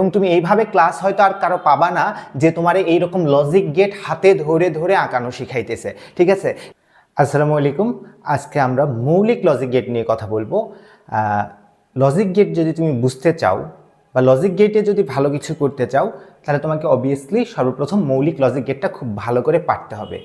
এবং তুমি এইভাবে ক্লাস হয়তো আর কারও পাবা না যে তোমার এইরকম লজিক গেট হাতে ধরে ধরে আঁকানো শিখাইতেছে। ঠিক আছে? আসসালামু আলাইকুম। আজকে আমরা মৌলিক লজিক গেট নিয়ে কথা বলব। লজিক গেট যদি তুমি বুঝতে চাও বা লজিক গেটে যদি ভালো কিছু করতে চাও, তাহলে তোমাকে অবভিয়াসলি সর্বপ্রথম মৌলিক লজিক গেটটা খুব ভালো করে পারতে হবে।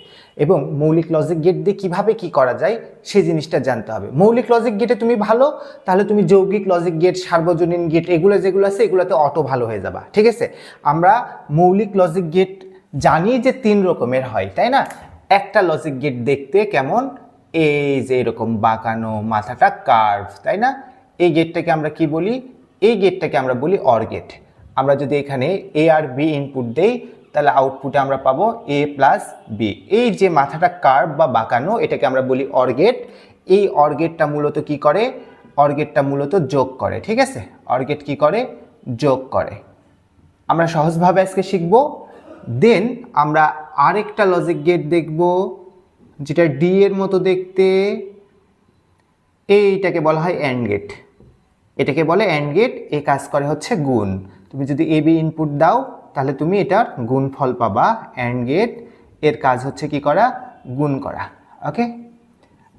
এবং মৌলিক লজিক গেট দিয়ে কীভাবে কি করা যায়, সেই জিনিসটা জানতে হবে। মৌলিক লজিক গেটে তুমি ভালো, তাহলে তুমি যৌগিক লজিক গেট সার্বজনীন গেট এগুলো যেগুলো আছে, এগুলোতে অটো ভালো হয়ে যাবা। ঠিক আছে? আমরা মৌলিক লজিক গেট জানি যে তিন রকমের হয়, তাই না? একটা লজিক গেট দেখতে কেমন? এই যে এরকম বাঁকানো মাথাটা কার্ভ তাই না? এই গেটটাকে আমরা কি বলি? এই গেটটাকে আমরা বলি অর গেট আমরা যদি এখানে এ আর বি ইনপুট দেই, তাহলে আউটপুটে আমরা পাবো এ প্লাস বি এই যে মাথাটা কার্ভ বা বাঁকানো, এটাকে আমরা বলি অর গেট এই অর গেটটা মূলত কি করে? অর গেটটা মূলত যোগ করে, ঠিক আছে? অর গেট কি করে? যোগ করে। আমরা সহজভাবে আজকে শিখব। দেন আমরা আরেকটা লজিক গেট দেখব, যেটা ডি এর মতো দেখতে। এইটাকে বলা হয় অ্যান্ড গেট এটাকে বলে অ্যান্ড গেট এ কাজ করে হচ্ছে গুণ। তুমি যদি এ বি ইনপুট দাও, তাহলে তুমি এটার গুণ ফল পাবা অ্যান্ড গেটের কাজ হচ্ছে কি করা? গুণ করা। ওকে?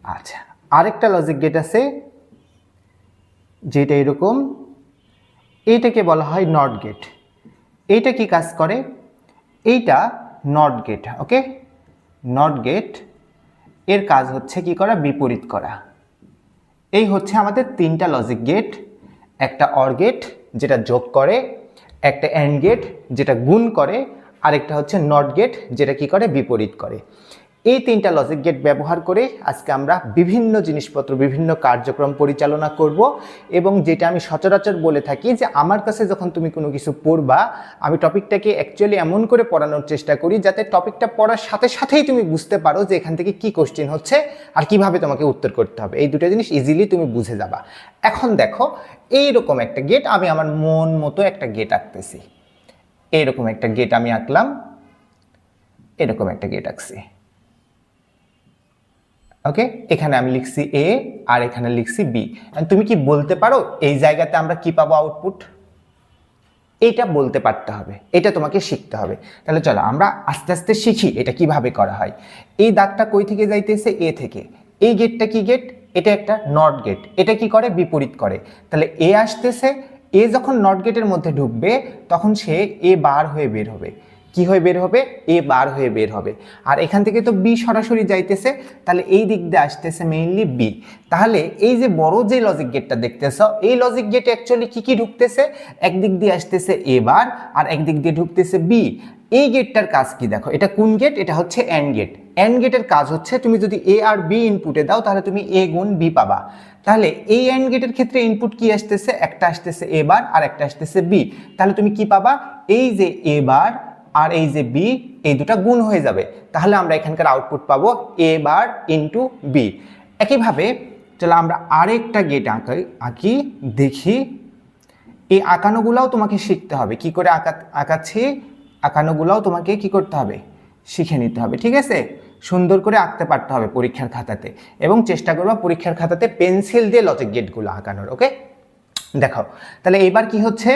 আচ্ছা আরেকটা লজিক গেট আছে, যেটা এরকম। এইটাকে বলা হয় নট গেট এইটা কি কাজ করে? এইটা নট গেট ওকে? নট গেটের কাজ হচ্ছে কি করা? বিপরীত করা। এই হচ্ছে আমাদের তিনটা লজিক গেট একটা অর গেট যেটা যোগ করে, একটা অ্যান্ড গেট যেটা গুণ করে, আরেকটা হচ্ছে নট গেট যেটা কি করে? বিপরীত করে। এই তিনটা লজিক গেট ব্যবহার করে আজকে আমরা বিভিন্ন জিনিসপত্র, বিভিন্ন কার্যক্রম পরিচালনা করব এবং যেটা আমি সচরাচর বলে থাকি যে আমার কাছে যখন তুমি কোনো কিছু পড়বা, আমি টপিকটাকে অ্যাকচুয়ালি এমন করে পড়ানোর চেষ্টা করি যাতে টপিকটা পড়ার সাথে সাথেই তুমি বুঝতে পারো যে এখান থেকে কি কোশ্চেন হচ্ছে আর কীভাবে তোমাকে উত্তর করতে হবে। এই দুটো জিনিস ইজিলি তুমি বুঝে যাবা। এখন দেখো, এইরকম একটা গেট আমি আমার মন মতো একটা গেট আঁকতেছি। এইরকম একটা গেট আমি আঁকলাম, এরকম একটা গেট আঁকছি। ওকে এখানে আমি লিখছি এ আর এখানে লিখছি বি তুমি কি বলতে পারো এই জায়গাতে আমরা কি পাবো আউটপুট এটা বলতে পারতে হবে। এটা তোমাকে শিখতে হবে। তাহলে চলো আমরা আস্তে আস্তে শিখি এটা কীভাবে করা হয়। এই দাগটা কই থেকে যাইতেছে? এ থেকে। এই গেটটা কি গেট এটা একটা নট গেট এটা কি করে? বিপরীত করে। তাহলে এ আসতেছে। এ যখন নট গেটের মধ্যে ঢুকবে, তখন সে এ বার হয়ে বের হবে। কি হয়ে বের হবে? এ বার হয়ে বের হবে। আর এখান থেকে তো বি সরাসরি যাইতেছে, তাহলে এই দিক দিয়ে আসতেছে মেইনলি বি তাহলে এই যে বড় যে লজিক গেটটা দেখতেছ, এই লজিক গেটে অ্যাকচুয়ালি কি কি ঢুকতেছে? একদিক দিয়ে আসতেছে এ বার, আর একদিক দিয়ে ঢুকতেছে বি এই গেটটার কাজ কি দেখো? এটা কোন গেট এটা হচ্ছে অ্যান্ড গেট অ্যান্ড গেটের কাজ হচ্ছে, তুমি যদি এ আর বি ইনপুটে দাও, তাহলে তুমি এ গুণ বি পাবা। তাহলে এই অ্যান্ড গেটের ক্ষেত্রে ইনপুট কি আসতেছে? একটা আসতেছে এ বার, আর একটা আসতেছে বি তাহলে তুমি কি পাবা? এই যে এ বার আর এই যে বি এই দুটা গুণ হয়ে যাবে। তাহলে আমরা এখানকার আউটপুট পাবো এ বার ইন্টু বি একইভাবে চলো আমরা আরেকটা গেট আঁকাই আঁকি, দেখি। এই আঁকানোগুলাও তোমাকে শিখতে হবে। কি করে আঁকা, আঁকাচ্ছি? আঁকানোগুলাও তোমাকে কি করতে হবে? শিখে নিতে হবে, ঠিক আছে? সুন্দর করে আঁকতে পারতে হবে পরীক্ষার খাতাতে। এবং চেষ্টা করবা পরীক্ষার খাতাতে পেন্সিল দিয়ে লজিক গেটগুলো আঁকানোর ওকে দেখো, তাহলে এবার কি হচ্ছে?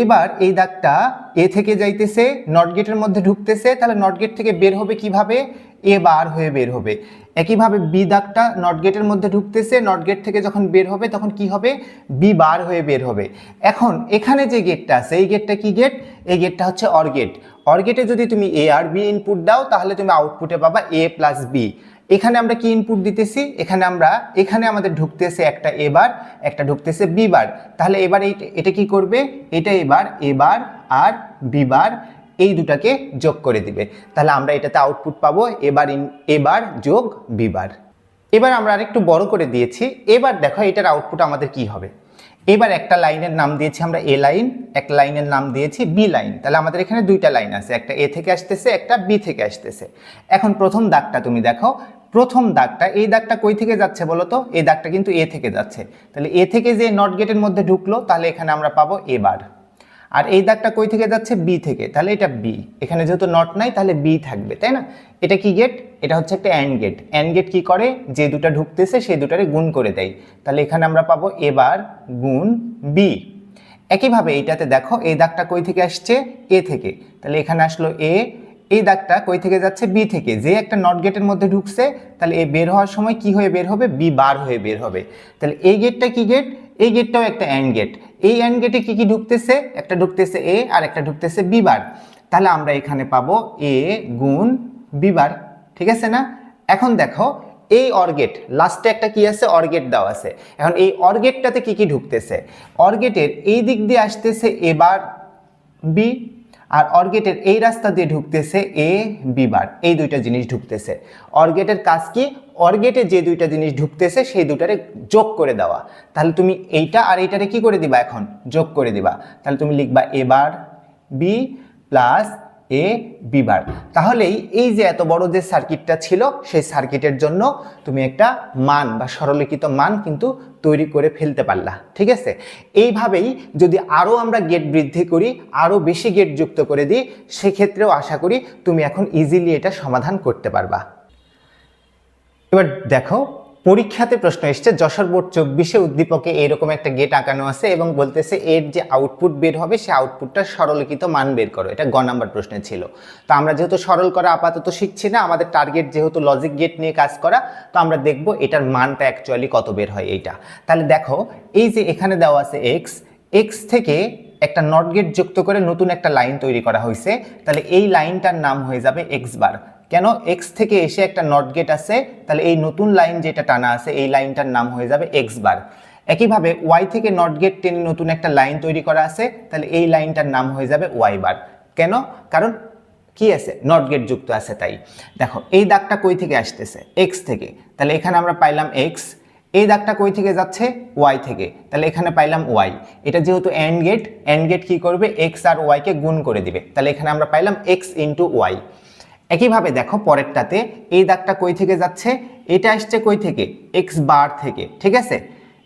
এবার এই দাগটা এ থেকে যাইতেছে নট গেটের মধ্যে ঢুকতেছে, তাহলে নট গেট থেকে বের হবে কীভাবে? এ বার হয়ে বের হবে। একইভাবে বি দাগটা নট গেটের মধ্যে ঢুকতেছে নট গেট থেকে যখন বের হবে, তখন কি হবে? বি বার হয়ে বের হবে। এখন এখানে যে গেটটা আছে, এই গেটটা কি গেট এই গেটটা হচ্ছে অর গেট অর গেটে যদি তুমি এ আর বি ইনপুট দাও, তাহলে তুমি আউটপুটে পাবা এ প্লাস বি এখানে আমরা কি ইনপুট দিতেছি? এখানে আমরা, এখানে আমাদের ঢুকতেছে একটা এবার একটা ঢুকতেছে বিবার তাহলে এবার এটা কি করবে? এটা এবার এবার আর বিবার এই দুটাকে যোগ করে দিবে। তাহলে আমরা এটাতে আউটপুট পাবো এবার ইন এবার যোগ বিবার এবার আমরা আরেকটু বড় করে দিয়েছি। এবার দেখো এটার আউটপুট আমাদের কি হবে? এবার একটা লাইনের নাম দিয়েছি আমরা এ লাইন একটা লাইনের নাম দিয়েছি বি লাইন তাহলে আমাদের এখানে দুইটা লাইন আছে, একটা এ থেকে আসতেছে, একটা বি থেকে আসতেছে। এখন প্রথম দাগটা তুমি দেখো প্রথম দাগটা, এই দাগটা কই থেকে যাচ্ছে বলো তো এই দাগটা কিন্তু এ থেকে যাচ্ছে। তাহলে এ থেকে যে নট গেটের মধ্যে ঢুকলো, তাহলে এখানে আমরা পাবো এবার আর এই দাগটা কই থেকে যাচ্ছে? বি থেকে। তাহলে এটা বি এখানে যেহেতু নট নাই, তাহলে বি থাকবে, তাই না? এটা কি গেট এটা হচ্ছে একটা অ্যান্ড গেট অ্যান্ড গেট কি করে? যে দুটা ঢুকতেছে সেই দুটারে গুণ করে দেয়। তাহলে এখানে আমরা পাবো এবার গুণ বি একইভাবে এইটাতে দেখো, এই দাগটা কই থেকে আসছে? এ থেকে। তাহলে এখানে আসলো এ এই দাগটা কই থেকে যাচ্ছে? বি থেকে। যে একটা নট গেটের মধ্যে ঢুকছে, তাহলে এ বের হওয়ার সময় কি হয়ে বের হবে? বি বার হয়ে বের হবে। তাহলে এই গেটটা কি গেট এই গেটটাও একটা অ্যান্ড গেট এই অ্যান্ড গেটে কি কি ঢুকতেছে? একটা ঢুকতেছে এ আর একটা ঢুকতেছে বি বার। তাহলে আমরা এখানে পাবো এ গুণ বি বার। ঠিক আছে না? এখন দেখো, এই অর্গেট লাস্টে একটা কি আছে? অর্গেট দেওয়া আছে। এখন এই অর্গেটটাতে কি কি ঢুকতেছে? অর্গেটের এই দিক দিয়ে আসতেছে এবার বি আর অর্গেটের এই রাস্তা দিয়ে ঢুকতেছে এ বি বার। এই দুইটা জিনিস ঢুকতেছে। অর্গেটের কাজ কি? অর্গেটে যে দুইটা জিনিস ঢুকতেছে, সেই দুটারে যোগ করে দেওয়া। তাহলে তুমি এইটা আর এইটারে কি করে দিবা এখন? যোগ করে দিবা। তাহলে তুমি লিখবা এবার B plus A B bar তাহলেই এই যে এত বড় যে সার্কিটটা ছিল, সেই সার্কিটের জন্য তুমি একটা মান বা সরলীকৃত মান কিন্তু তৈরি করে ফেলতে পারলা, ঠিক আছে? এইভাবেই যদি আরও আমরা গেট বৃদ্ধি করি আরও বেশি গেট যুক্ত করে দিই, সেক্ষেত্রেও আশা করি তুমি এখন ইজিলি এটা সমাধান করতে পারবা। এবার দেখো পরীক্ষাতে প্রশ্ন এসছে, যশোর বোর্ড চব্বিশে উদ্দীপকে এরকম একটা গেট আঁকানো আছে এবং বলতেছে এর যে আউটপুট বের হবে, সে আউটপুটটা সরলীকৃত মান বের করো। এটা গ নাম্বার প্রশ্নে ছিল। তো আমরা যেহেতু সরল করা আপাতত শিখছি না, আমাদের টার্গেট যেহেতু লজিক গেট নিয়ে কাজ করা, তো আমরা দেখব এটার মানটা অ্যাকচুয়ালি কত বের হয় এইটা। তাহলে দেখো, এই যে এখানে দেওয়া আছে এক্স এক্স থেকে একটা নট গেট যুক্ত করে নতুন একটা লাইন তৈরি করা হয়েছে তাহলে এই লাইনটার নাম হয়ে যাবে এক্স বার কেন এক্স থেকে এসে একটা নট গেট আছে তাহলে এই নতুন লাইন যেটা টানা আছে, এই লাইনটার নাম হয়ে যাবে এক্স বার একইভাবে ওয়াই থেকে নট গেট টেনে নতুন একটা লাইন তৈরি করা আছে, তাহলে এই লাইনটার নাম হয়ে যাবে ওয়াই বার কেন? কারণ কি আছে? নট গেট যুক্ত আছে তাই। দেখো, এই দাগটা কই থেকে আসতেছে? এক্স থেকে। তাহলে এখানে আমরা পাইলাম এক্স এই দাগটা কই থেকে যাচ্ছে? ওয়াই থেকে। তাহলে এখানে পাইলাম ওয়াই এটা যেহেতু এন্ড গেট এন্ড গেট কি করবে? এক্স আর ওয়াইকে গুণ করে দিবে। তাহলে এখানে আমরা পাইলাম এক্স ইন্টু ওয়াই একইভাবে দেখো পরেরটাতে, এই দাগটা কই থেকে যাচ্ছে? এটা আসছে কই থেকে? এক্স বার থেকে, ঠিক আছে?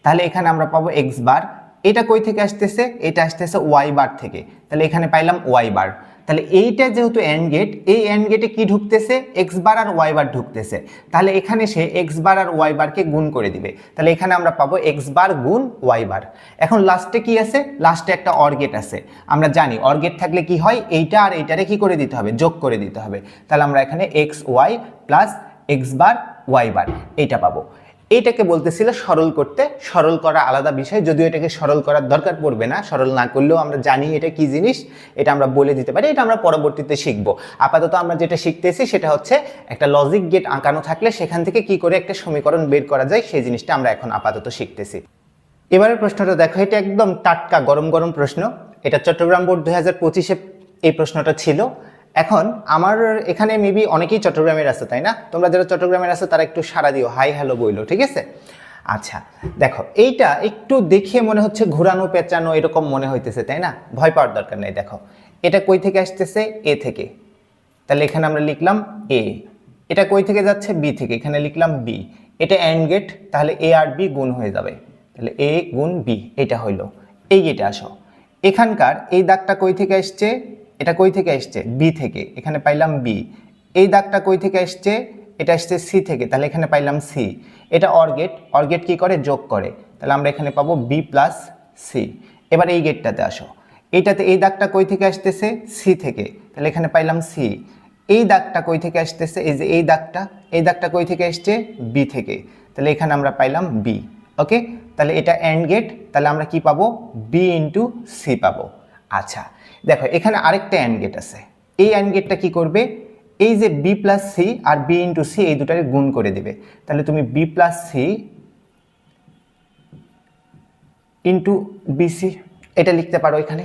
তাহলে এখানে আমরা পাবো এক্স বার এটা কই থেকে আসতেছে? এটা আসতেছে ওয়াই বার থেকে। তাহলে এখানে পাইলাম ওয়াই বার তাহলে এইটা যেহেতু অ্যান্ড গেট এই অ্যান্ড গেটে কি ঢুকতেছে? এক্স বার আর ওয়াই বার ঢুকতেছে। তাহলে এখানে সে এক্স বার আর ওয়াই বারকে গুণ করে দিবে। তাহলে এখানে আমরা পাবো এক্স বার গুণ ওয়াই বার। এখন লাস্টে কি আছে? লাস্টে একটা অর্গেট আছে। আমরা জানি অর্গেট থাকলে কি হয়? এইটা আর এইটারে কি করে দিতে হবে? যোগ করে দিতে হবে। তাহলে আমরা এখানে X Y plus X bar Y bar এইটা পাবো। এইটাকে বলতেছিল সরল করতে। সরল করা আলাদা বিষয়, যদিও এটাকে সরল করার দরকার পড়বে না। সরল না করলেও আমরা জানি এটা কি জিনিস, এটা আমরা বলে দিতে পারি, এটা আমরা পরবর্তীতে শিখব। আপাতত আমরা যেটা শিখতেছি সেটা হচ্ছে একটা লজিক গেট আঁকানো থাকলে সেখান থেকে কি করে একটা সমীকরণ বের করা যায়, সেই জিনিসটা আমরা এখন আপাতত শিখতেছি। এবারের প্রশ্নটা দেখো, এটা একদম টাটকা, গরম গরম প্রশ্ন। এটা চট্টগ্রাম বোর্ড দুই হাজার পঁচিশে এই প্রশ্নটা ছিল। এখন আমার এখানে মেবি অনেকেই চট্টগ্রামের আছে, তাই না? তোমরা যারা চট্টগ্রামের আছে, তারা একটু সারা দিও। হাই, হ্যালো, বইলো, ঠিক আছে? আচ্ছা দেখো, এইটা একটু দেখে মনে হচ্ছে ঘোরানো, পেঁচানো এরকম মনে হইতেছে, তাই না? ভয় পাওয়ার দরকার নেই, দেখো। এটা কই থেকে আসতেছে? এ থেকে। তাহলে এখানে আমরা লিখলাম এ। এটা কই থেকে যাচ্ছে? বি থেকে। এখানে লিখলাম বি। এটা অ্যান্ড গেট, তাহলে এ আর বি গুণ হয়ে যাবে। তাহলে এ গুণ বি এটা হইল। এই গেটে আসো। এখানকার এই দাগটা কই থেকে আসছে? এটা কই থেকে আসছে বি থেকে। এখানে পাইলাম বি এই দাগটা কই থেকে আসছে এটা আসছে সি থেকে। তাহলে এখানে পাইলাম সি এটা অর্গেট অর্গেট কি করে? যোগ করে। তাহলে আমরা এখানে পাবো বি প্লাস সি এবার এই গেটটাতে আসো। এইটাতে এই দাগটা কই থেকে আসতেছে? সি থেকে। তাহলে এখানে পাইলাম সি এই দাগটা কই থেকে আসতেছে? এই যে এই দাগটা এই দাগটা কই থেকে আসছে বি থেকে। তাহলে এখানে আমরা পাইলাম বি ওকে তাহলে এটা অ্যান্ড গেট তাহলে আমরা কি পাবো? বি ইন্টু সি পাবো। আচ্ছা। দেখো, এখানে আরেকটা অ্যান্ড গেট আছে। এই অ্যান্ড গেটটা কী করবে? এই যে বি প্লাস সি আর বি ইন্টু সি এই দুটাকে গুণ করে দেবে। তাহলে তুমি B plus C into BC এটা লিখতে পারো এখানে।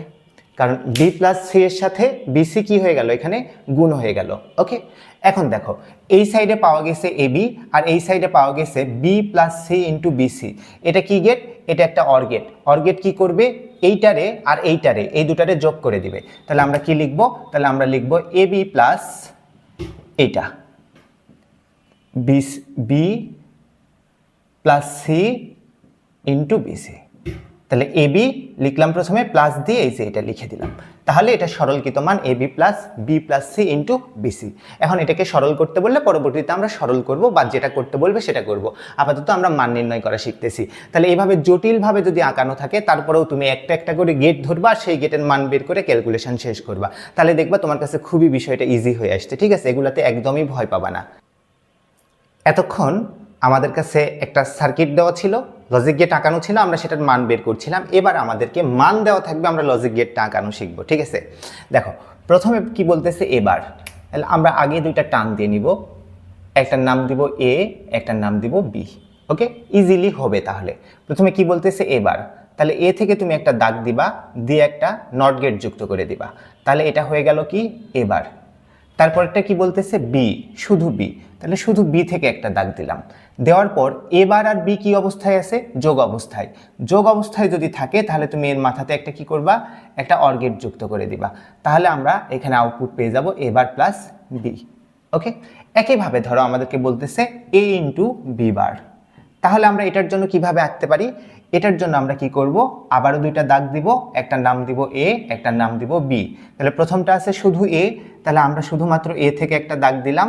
কারণ বি প্লাস সি এর সাথে বিসি কি হয়ে গেল? এখানে গুণ হয়ে গেল। ওকে এখন দেখো, এই সাইডে পাওয়া গেছে এ বি আর এই সাইডে পাওয়া গেছে B plus C into BC এটা কি গেট এটা একটা অর্গেট অর্গেট কি করবে? এইটারে আর এইটারে, এই দুটারে যোগ করে দিবে। তাহলে আমরা কি লিখব? তাহলে আমরা লিখব এ বি প্লাস এইটা। B plus C into BC তাহলে এ বি লিখলাম প্রথমে প্লাস দিয়ে এই যে এটা লিখে দিলাম। তাহলে এটা সরলকৃত মান A B plus B plus C into BC এখন এটাকে সরল করতে বললে পরবর্তীতে আমরা সরল করব বা যেটা করতে বলবে সেটা করব। আপাতত আমরা মান নির্ণয় করা শিখতেছি। তাহলে এইভাবে জটিলভাবে যদি আঁকানো থাকে, তারপরেও তুমি একটা একটা করে গেট ধরবা, সেই গেটের মান বের করে ক্যালকুলেশন শেষ করবা। তাহলে দেখবা তোমার কাছে খুবই বিষয়টা ইজি হয়ে আসছে, ঠিক আছে? এগুলাতে একদমই ভয় পাবা না। এতক্ষণ আমাদের কাছে একটা সার্কিট দেওয়া ছিল। লজিক গেট আঁকানো ছিল, আমরা সেটার মান বের করছিলাম। এবার আমাদেরকে মান দেওয়া থাকবে, আমরা লজিক গেটটা আঁকানো শিখব, ঠিক আছে? দেখো, প্রথমে কি বলতেছে এবার? তাহলে আমরা আগে দুইটা টান দিয়ে নিব। একটার নাম দিব এ একটার নাম দিব বি ওকে ইজিলি হবে তাহলে। প্রথমে কি বলতেছে এবার? তাহলে এ থেকে তুমি একটা দাগ দিবা, দিয়ে একটা নট গেট যুক্ত করে দিবা। তাহলে এটা হয়ে গেল কি? এবার। তারপরটা কি বলতেছে? বি শুধু বি তাহলে শুধু বি থেকে একটা দাগ দিলাম। দেওয়ার পর এবার আর বি কি অবস্থায় আছে? যোগ অবস্থায়। যোগ অবস্থায় যদি থাকে, তাহলে তুমি এর মাথাতে একটা কি করবা? একটা অর্গেট যুক্ত করে দিবা। তাহলে আমরা এখানে আউটপুট পেয়ে যাব এবার প্লাস বি ওকে একইভাবে ধরো আমাদেরকে বলতেছে এ ইন্টু বি বার। তাহলে আমরা এটার জন্য কীভাবে আঁকতে পারি? এটার জন্য আমরা কি করব? আবারও দুইটা দাগ দিব, একটা নাম দিব এ একটা নাম দিব বি তাহলে প্রথমটা আছে শুধু এ তাহলে আমরা শুধুমাত্র এ থেকে একটা দাগ দিলাম।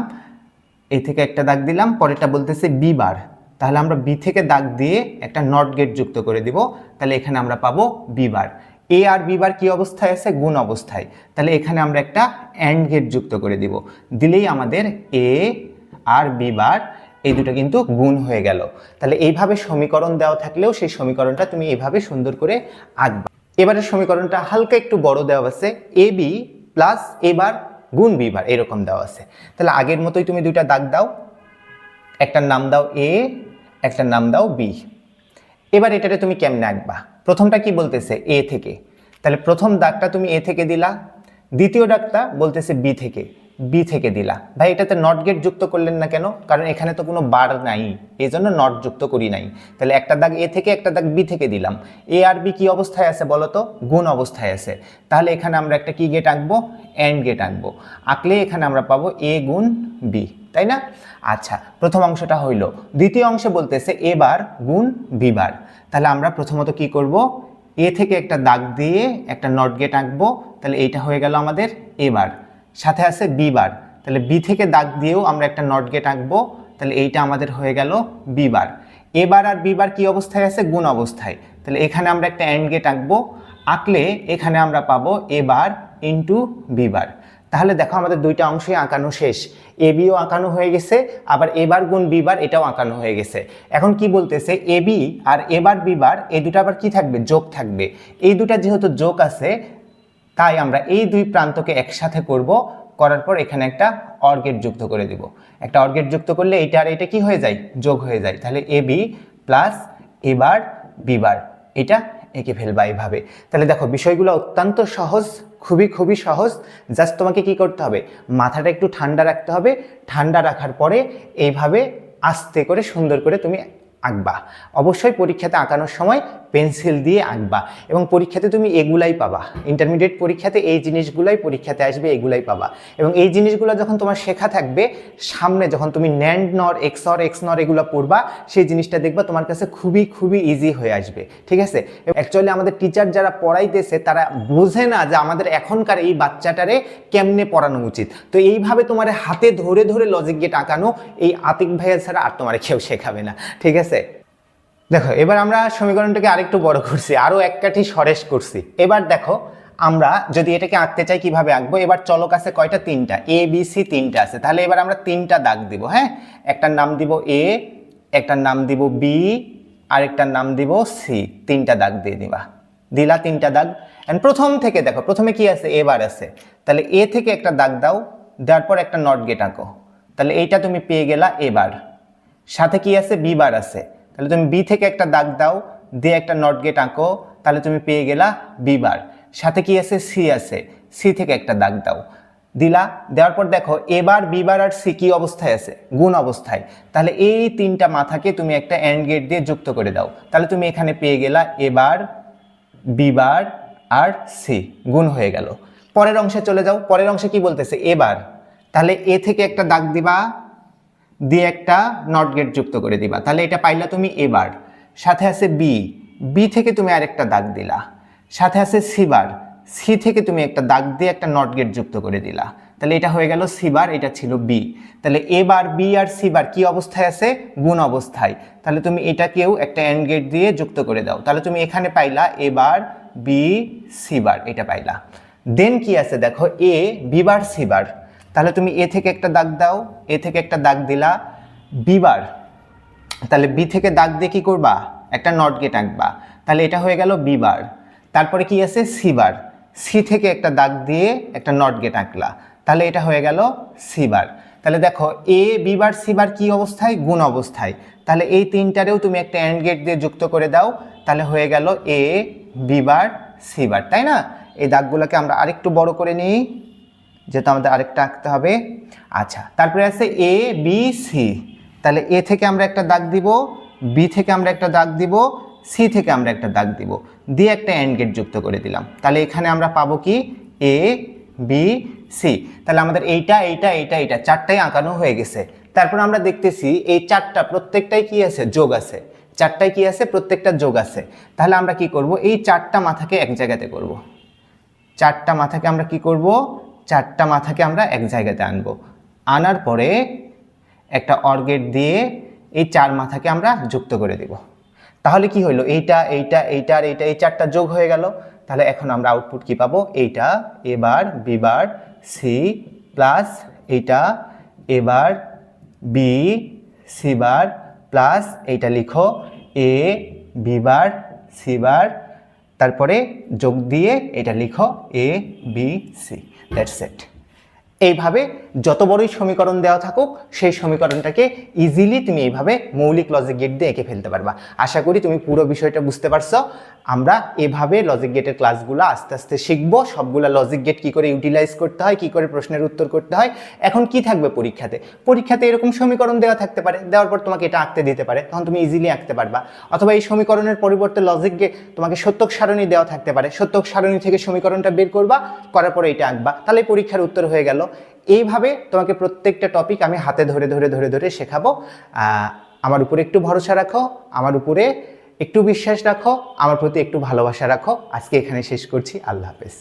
এ থেকে একটা দাগ দিলাম, পরেরটা বলতেছে বি বার তাহলে আমরা বি থেকে দাগ দিয়ে একটা নট গেট যুক্ত করে দিব। তাহলে এখানে আমরা পাবো বি বার এ আর বি বার কি অবস্থায় আছে? গুণ অবস্থায়। তাহলে এখানে আমরা একটা অ্যান্ড গেট যুক্ত করে দিব। দিলেই আমাদের এ আর বি বার এই দুটো কিন্তু গুণ হয়ে গেল। তাহলে এইভাবে সমীকরণ দেওয়া থাকলেও সেই সমীকরণটা তুমি এইভাবে সুন্দর করে আঁকবা। এবারের সমীকরণটা হালকা একটু বড় দেওয়া আছে। এ বি প্লাস এবার গুণ বি বার এরকম দেওয়া আছে। তাহলে আগের মতোই তুমি দুইটা দাগ দাও, একটার নাম দাও এ একটার নাম দাও বি এবার এটাতে তুমি কেমনে আঁকবা? প্রথমটা কি বলতেছে? এ থেকে। তাহলে প্রথম দাগটা তুমি এ থেকে দিলা, দ্বিতীয় দাগটা বলতেছে বি থেকে। বি থেকে দিলা। ভাই, এটাতে নট গেট যুক্ত করলেন না কেন? কারণ এখানে তো কোনো বার নাই। এই জন্য নট যুক্ত করি নাই। তাহলে একটা দাগ এ থেকে একটা দাগ বি থেকে দিলাম। এ আর বি কী অবস্থায় আছে বলো তো? গুণ অবস্থায় আছে। তাহলে এখানে আমরা একটা কি গেট আঁকবো? অ্যান্ড গেট আঁকবো। আঁকলে এখানে আমরা পাবো এ গুণ বি তাই না? আচ্ছা প্রথম অংশটা হইল। দ্বিতীয় অংশে বলতেছে এবার গুণ বি বার তাহলে আমরা প্রথমত কি করব? এ থেকে একটা দাগ দিয়ে একটা নট গেট আঁকবো। তাহলে এইটা হয়ে গেল আমাদের এবার সাথে আছে বি বার তাহলে বি থেকে দাগ দিয়েও আমরা একটা নট গেট আঁকবো। তাহলে এইটা আমাদের হয়ে গেল বি বার এবার আর বি বার কী অবস্থায় আছে? গুণ অবস্থায়। তাহলে এখানে আমরা একটা অ্যান্ড গেট আঁকবো। আঁকলে এখানে আমরা পাবো এবার ইন্টু বি বার তাহলে দেখো আমাদের দুইটা অংশই আঁকানো শেষ। এ বিও আঁকানো হয়ে গেছে, আবার এবার গুণ বিবার এটাও আঁকানো হয়ে গেছে। এখন কি বলতেছে? এ বি আর এবার বিবার এই দুটো আবার কি থাকবে? যোগ থাকবে। এই দুটা যেহেতু যোগ আছে তাই আমরা এই দুই প্রান্তকে একসাথে করব, করার পর এখানে একটা অর্গেট যুক্ত করে দিব। একটা অর্গেট যুক্ত করলে এইটা আর এটা কি হয়ে যায়? যোগ হয়ে যায়। তাহলে এ বি প্লাস এবার বিবার এটা এঁকে ফেলবা এইভাবে। তাহলে দেখো, বিষয়গুলো অত্যন্ত সহজ, খুবই খুবই সহজ। জাস্ট তোমাকে কি করতে হবে? মাথাটা একটু ঠান্ডা রাখতে হবে। ঠান্ডা রাখার পরে এইভাবে আস্তে করে সুন্দর করে তুমি আঁকবা। অবশ্যই পরীক্ষাতে আঁকানোর সময় পেন্সিল দিয়ে আঁকবা। এবং পরীক্ষাতে তুমি এগুলাই পাবা। ইন্টারমিডিয়েট পরীক্ষাতে এই জিনিসগুলাই পরীক্ষাতে আসবে, এগুলাই পাবা। এবং এই জিনিসগুলো যখন তোমার শেখা থাকবে, সামনে যখন তুমি ন্যান্ড নর এক্স অর এক্স নর এগুলো পড়বা, সেই জিনিসটা দেখবা তোমার কাছে খুবই খুবই ইজি হয়ে আসবে। ঠিক আছে? অ্যাকচুয়ালি আমাদের টিচার যারা পড়াইতেছে, তারা বোঝে না যে আমাদের এখনকার এই বাচ্চাটারে কেমনে পড়ানো উচিত। তো এইভাবে তোমার হাতে ধরে ধরে লজিক গেট আঁকানো এই আতিক ভাইয়া ছাড়া আর তোমার কেউ শেখাবে না। ঠিক আছে? দেখো, এবার আমরা সমীকরণটাকে আরেকটু বড় করছি আরও এক কাঠি সরেশ করছি। এবার দেখো, আমরা যদি এটাকে আঁকতে চাই, কীভাবে আঁকবো? এবার চলক আছে কয়টা? তিনটা। এ বি সি তিনটা আছে। তাহলে এবার আমরা তিনটা দাগ দিব হ্যাঁ? একটার নাম দিব এ একটার নাম দিব বি আরেকটার নাম দিব সি তিনটা দাগ দিয়ে দিবা। দিলা তিনটা দাগ। অ্যান্ড প্রথম থেকে দেখো, প্রথমে কি আছে? এবার আছে। তাহলে এ থেকে একটা দাগ দাও, দেওয়ার পর একটা নট গেট আঁকো। তাহলে এইটা তুমি পেয়ে গেলা এবার সাথে কি আছে? বি বার আছে। তাহলে তুমি বি থেকে একটা দাগ দাও, দিয়ে একটা নট গেট আঁকো, তাহলে তুমি পেয়ে গেলা বি বার। সাথে কি আছে? সি আছে। সি থেকে একটা দাগ দাও। দিলা, দেওয়ার পর দেখো এবার বিবার আর সি কি অবস্থায় আছে? গুণ অবস্থায়। তাহলে এই তিনটা মাথাকে তুমি একটা অ্যান্ড গেট দিয়ে যুক্ত করে দাও। তাহলে তুমি এখানে পেয়ে গেলা এবার বিবার আর সি গুণ হয়ে গেল। পরের অংশে চলে যাও। পরের অংশে কি বলতেছে? এবার তাহলে এ থেকে একটা দাগ দিবা। দিয়ে একটা নট গেট যুক্ত করে দিবা। তাহলে এটা পাইলা তুমি এবার। সাথে আছে বি বি থেকে তুমি আরেকটা দাগ দিলা। সাথে আছে সি বার। সি থেকে তুমি একটা দাগ দিয়ে একটা নট গেট যুক্ত করে দিলা। তাহলে এটা হয়ে গেল সি বার, এটা ছিল বি তাহলে এ বার বি আর সি বার কি অবস্থায় আছে? গুণ অবস্থায়। তাহলে তুমি এটাকেও একটা এন্ড গেট দিয়ে যুক্ত করে দাও। তাহলে তুমি এখানে পাইলা এ বার বি সি বার, এটা পাইলা। দেন কি আছে? দেখো এ বি বার। তাহলে তুমি এ থেকে একটা দাগ দাও, এ থেকে একটা দাগ দিলা বি বার। তাহলে বি থেকে দাগ দিয়ে কী করবা? একটা নট গেট আঁকবা। তাহলে এটা হয়ে গেল বি বার। তারপরে কি আছে? সি বার। সি থেকে একটা দাগ দিয়ে একটা নট গেট আঁকলা। তাহলে এটা হয়ে গেল সি বার। তাহলে দেখো এ বি বার বার কি অবস্থায়? গুণ অবস্থায়। তাহলে এই তিনটারেও তুমি একটা অ্যান্ড গেট দিয়ে যুক্ত করে দাও। তাহলে হয়ে গেল এ বি বার সি বার। তাই না? এই দাগগুলোকে আমরা আরেকটু বড় করে নিই। যেহেতু আমাদের আরেকটা আঁকতে হবে। আচ্ছা তারপরে আছে এ বি সি তাহলে এ থেকে আমরা একটা দাগ দিব বি থেকে আমরা একটা দাগ দিব সি থেকে আমরা একটা দাগ দিব। দিয়ে একটা এন্ড গেট যুক্ত করে দিলাম। তাহলে এখানে আমরা পাবো কি? এ বি সি তাহলে আমাদের এইটা এইটা এইটা এইটা চারটাই আঁকানো হয়ে গেছে। তারপর আমরা দেখতেছি এই চারটা প্রত্যেকটাই কি আছে? যোগ আছে। চারটায় কি আছে? প্রত্যেকটা যোগ আছে। তাহলে আমরা কি করব? এই চারটা মাথাকে এক জায়গাতে করব। চারটা মাথাকে আমরা কি করব? চারটা মাথাকে আমরা এক জায়গাতে আনব। আনার পরে একটা অর্গেট দিয়ে এই চার মাথাকে আমরা যুক্ত করে দিব। তাহলে কি হইল? এইটা এইটা এইটা আর এইটা, এই চারটা যোগ হয়ে গেল। তাহলে এখন আমরা আউটপুট কি পাবো? এইটা এবার বিবার সি প্লাস এইটা এবার বি, সি বার প্লাস এইটা লিখো। এ বিবার সি বার, তারপরে যোগ দিয়ে এটা লিখো। A, B, C. That's set এইভাবে যত বড়ই সমীকরণ দেওয়া থাকুক, সেই সমীকরণটাকে ইজিলি তুমি এইভাবে মৌলিক লজিক গেট দিয়ে এঁকে ফেলতে পারবা। আশা করি তুমি পুরো বিষয়টা বুঝতে পারছ। আমরা এভাবে লজিক গেটের ক্লাসগুলো আস্তে আস্তে শিখব। সবগুলো লজিক গেট কী করে ইউটিলাইজ করতে হয়, কী করে প্রশ্নের উত্তর করতে হয়, এখন কি থাকবে পরীক্ষাতে? পরীক্ষাতে এরকম সমীকরণ দেওয়া থাকতে পারে, দেওয়ার পর তোমাকে এটা আঁকতে দিতে পারে, তখন তুমি ইজিলি আঁকতে পারবা। অথবা এই সমীকরণের পরিবর্তে লজিক গেট তোমাকে সত্যক সারণী দেওয়া থাকতে পারে, সত্যক সারণী থেকে সমীকরণটা বের করবা, করার পরে এটা আঁকবা। তাহলে পরীক্ষার উত্তর হয়ে গেল। এইভাবে তোমাকে প্রত্যেকটা টপিক আমি হাতে ধরে ধরে ধরে ধরে শেখাবো। আমার উপরে একটু ভরসা রাখো, আমার উপরে একটু বিশ্বাস রাখো, আমার প্রতি একটু ভালোবাসা রাখো। আজকে এখানে শেষ করছি। আল্লাহ হাফেজ।